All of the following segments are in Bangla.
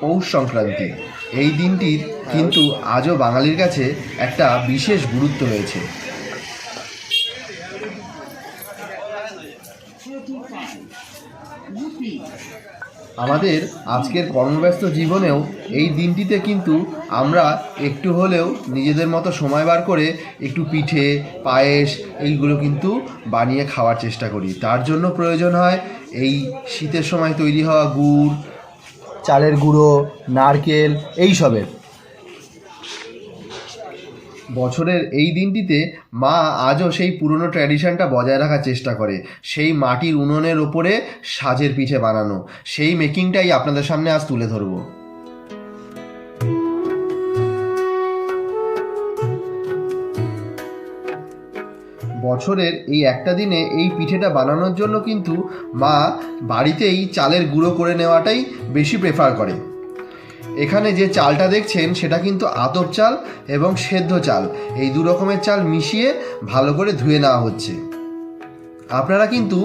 পৌষ সংক্রান্তি। এই দিনটির কিন্তু আজও বাঙালির কাছে একটা বিশেষ গুরুত্ব রয়েছে। আমাদের আজকের কর্মব্যস্ত জীবনেও এই দিনটিতে কিন্তু আমরা একটু হলেও নিজেদের মতো সময় বার করে একটু পিঠে, পায়েস এইগুলো কিন্তু বানিয়ে খাওয়ার চেষ্টা করি। তার জন্য প্রয়োজন হয় এই শীতের সময় তৈরি হওয়া গুড় চালের গুঁড়ো, নারকেল এইসবের বছরের এই দিনটিতে মা আজও সেই পুরনো ট্র্যাডিশনটা বজায় রাখার চেষ্টা করে। সেই মাটির উনুনের ওপরে সাজের পিঠে বানানো। সেই মেকিংটাই আপনাদের সামনে আজ তুলে ধরবো। বছরের এই একটা দিনে এই পিঠেটা বানানোর জন্য কিন্তু মা বাড়িতেই চালের গুঁড়ো করে নেওয়াটাই বেশি প্রেফার করে। এখানে যে চালটা দেখছেন, সেটা কিন্তু আতপ চাল এবং সেদ্ধ চাল। এই দু রকমের চাল মিশিয়ে ভালো করে ধুয়ে নেওয়া হচ্ছে। আপনারা কিন্তু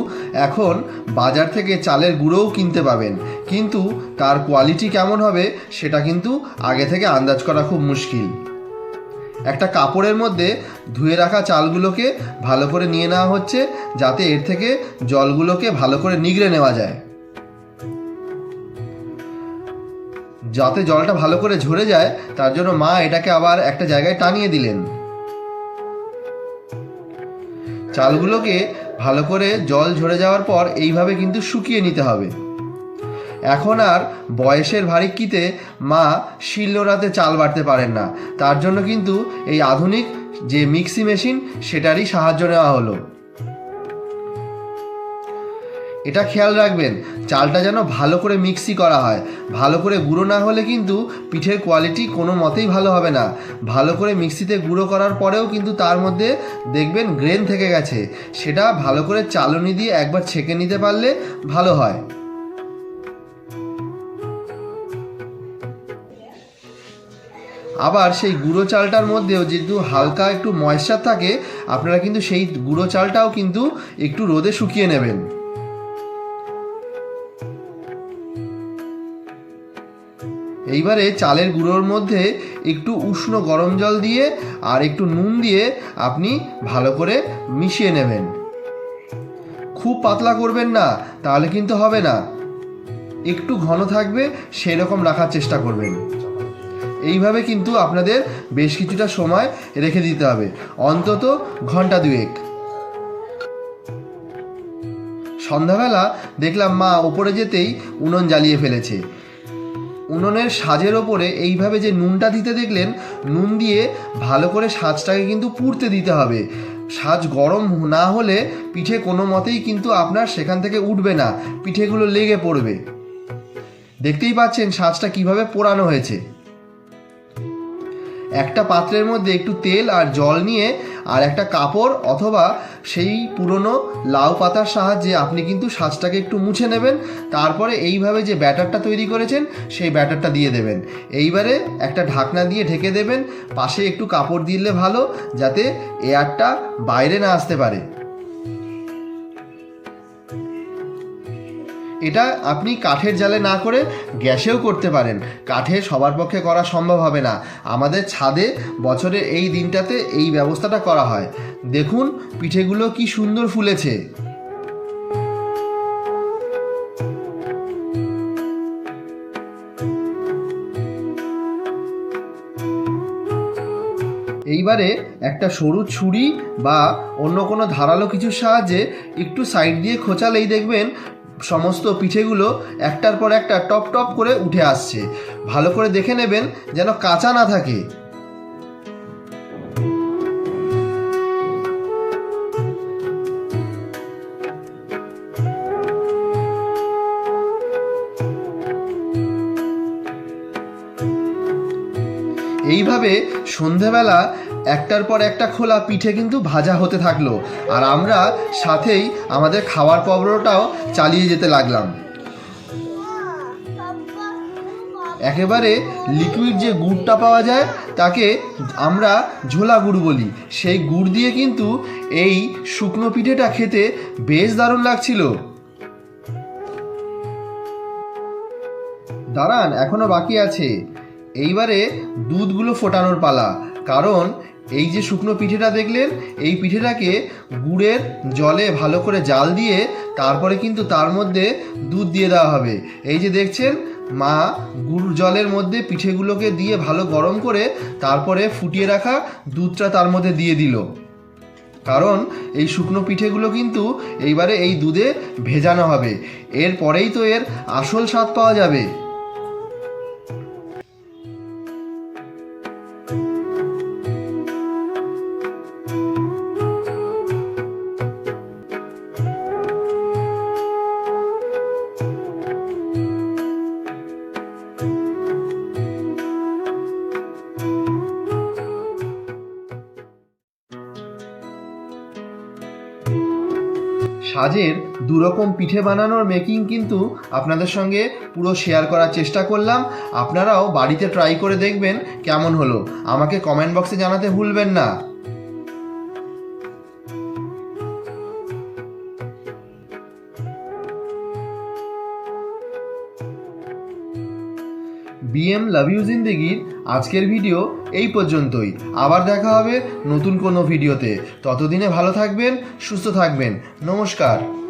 এখন বাজার থেকে চালের গুঁড়োও কিনতে পাবেন। কিন্তু তার কোয়ালিটি কেমন হবে, সেটা কিন্তু আগে থেকে আন্দাজ করা খুব মুশকিল। একটা কাপড়ের মধ্যে ধুয়ে রাখা চালগুলোকে ভালো করে নিয়ে নেওয়া হচ্ছে, যাতে এর থেকে জলগুলোকে ভালো করে নিগড়ে নেওয়া যায়। যাতে জলটা ভালো করে ঝরে যায়, তার জন্য মা এটাকে আবার একটা জায়গায় টানিয়ে দিলেন। চালগুলোকে ভালো করে জল ঝরে যাওয়ার পর এইভাবে কিন্তু শুকিয়ে নিতে হবে। এখন আর বয়সের ভারিক্কিতে মা শিলনোড়াতে চাল বাটতে পারেন না। তার জন্য কিন্তু এই আধুনিক যে মিক্সি মেশিন, সেটারই সাহায্য নেওয়া হলো। এটা খেয়াল রাখবেন, চালটা যেন ভালো করে মিক্সি করা হয়। ভালো করে গুঁড়ো না হলে কিন্তু পিঠের কোয়ালিটি কোনো মতেই ভালো হবে না। ভালো করে মিক্সিতে গুঁড়ো করার পরেও কিন্তু তার মধ্যে দেখবেন গ্রেন থেকে গেছে। সেটা ভালো করে চালনি দিয়ে একবার ছেঁকে নিতে পারলে ভালো হয়। আবার সেই গুঁড়ো চালটার মধ্যেও যেহেতু হালকা একটু ময়েশ্চার থাকে, আপনারা কিন্তু সেই গুঁড়ো চালটাও কিন্তু একটু রোদে শুকিয়ে নেবেন। এইবারে চালের গুঁড়োর মধ্যে একটু উষ্ণ গরম জল দিয়ে আর একটু নুন দিয়ে আপনি ভালো করে মিশিয়ে নেবেন। খুব পাতলা করবেন না, তাহলে কিন্তু হবে না। একটু ঘন থাকবে সেই রকম রাখার চেষ্টা করবেন। এইভাবে কিন্তু আপনাদের বেশ কিছুটা সময় রেখে দিতে হবে। অন্তত ঘণ্টা দুয়েক। সন্ধ্যাবেলা দেখলাম মা ওপরে যেতেই উনুন জ্বালিয়ে ফেলেছে। উনুনের সাজের ওপরে এইভাবে যে নুনটা দিতে দেখলেন, নুন দিয়ে ভালো করে সাজটাকে কিন্তু পুড়তে দিতে হবে। সাজ গরম না হলে পিঠে কোনো মতেই কিন্তু আপনার সেখান থেকে উঠবে না, পিঠেগুলো লেগে পড়বে। দেখতেই পাচ্ছেন সাজটা কীভাবে পোড়ানো হয়েছে। একটা পাত্রের মধ্যে একটু তেল আর জল নিয়ে আর একটা কাপড় অথবা সেই পুরনো লাউ পাতার সাহায্যে আপনি কিন্তু সাজটাকে একটু মুছে নেবেন। তারপরে এইভাবে যে ব্যাটারটা তৈরি করেছেন, সেই ব্যাটারটা দিয়ে দেবেন। এইবারে একটা ঢাকনা দিয়ে ঢেকে দেবেন। পাশে একটু কাপড় দিলে ভালো, যাতে এয়ারটা বাইরে না আসতে পারে। এটা আপনি কাঠের জালে না করে গ্যাসেও করতে পারেন। কাঠে সবার পক্ষে করা সম্ভব হবে না। আমাদের ছাদে বছরের এই দিনটাতে এই ব্যবস্থাটা করা হয়। দেখুন পিঠেগুলো কি সুন্দর ফুলেছে। এইবারে একটা সরু ছুরি বা অন্য কোনো ধারালো কিছুর সাহায্যে একটু সাইড দিয়ে খোঁচালেই দেখবেন সমস্ত পিঠেগুলো একটার পর একটা টপ টপ করে উঠে আসছে। ভালো করে দেখে নেবেন যেন কাঁচা না থাকে। এইভাবে সন্ধেবেলা একটার পর একটা খোলা পিঠে কিন্তু ভাজা হতে থাকল। আর আমরা সাথেই আমাদের খাওয়ার পর্বটাও চালিয়ে যেতে লাগলাম। একেবারে লিকুইড যে গুড়টা পাওয়া যায়, তাকে আমরা ঝোলা গুড় বলি। সেই গুড় দিয়ে কিন্তু এই শুকনো পিঠেটা খেতে বেশ দারুণ লাগছিল। দাঁড়ান, এখনও বাকি আছে। এইবারে দুধগুলো ফোটানোর পালা, কারণ এই যে শুকনো পিঠেটা দেখলেন, এই পিঠেটাকে গুড়ের জলে ভালো করে জাল দিয়ে তারপরে কিন্তু তার মধ্যে দুধ দিয়ে দেওয়া হবে। এই যে দেখছেন, মা গুড় জলের মধ্যে পিঠেগুলোকে দিয়ে ভালো গরম করে তারপরে ফুটিয়ে রাখা দুধটা তার মধ্যে দিয়ে দিল। কারণ এই শুকনো পিঠেগুলো কিন্তু এইবারে এই দুধে ভেজানো হবে। এরপরেই তো এর আসল স্বাদ পাওয়া যাবে। সাজের দুরকম পিঠে বানানোর মেকিং কিন্তু আপনাদের সঙ্গে পুরো শেয়ার করার চেষ্টা করলাম। আপনারাও বাড়িতে ট্রাই করে দেখবেন কেমন হলো। আমাকে কমেন্ট বক্সে জানাতে ভুলবেন না। বিএম লাভ ইউ জিন্দেগির আজকের ভিডিও এই পর্যন্তই। আবার দেখা হবে নতুন কোনো ভিডিওতে। ততদিনে ভালো থাকবেন, সুস্থ থাকবেন। নমস্কার।